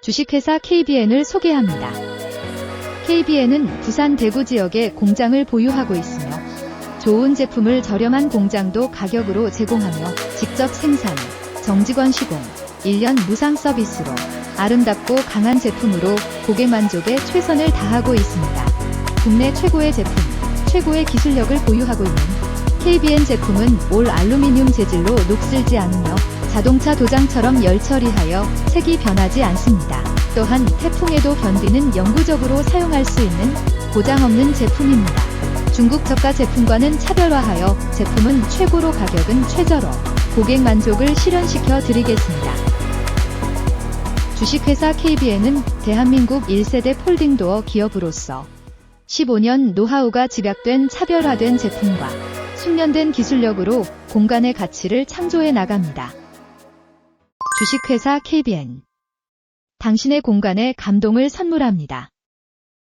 주식회사 KBN을 소개합니다. KBN은 부산 대구 지역에 공장을 보유하고 있으며 좋은 제품을 저렴한 공장도 가격으로 제공하며 직접 생산, 정직원 시공, 1년 무상 서비스로 아름답고 강한 제품으로 고객 만족에 최선을 다하고 있습니다. 국내 최고의 제품, 최고의 기술력을 보유하고 있는 KBN 제품은 올 알루미늄 재질로 녹슬지 않으며 자동차 도장처럼 열 처리하여 색이 변하지 않습니다. 또한 태풍에도 견디는 영구적으로 사용할 수 있는 고장 없는 제품입니다. 중국 저가 제품과는 차별화하여 제품은 최고로 가격은 최저로 고객 만족을 실현시켜 드리겠습니다. 주식회사 KBN은 대한민국 1세대 폴딩도어 기업으로서 15년 노하우가 집약된 차별화된 제품과 숙련된 기술력으로 공간의 가치를 창조해 나갑니다. 주식회사 KBN 당신의 공간에 감동을 선물합니다.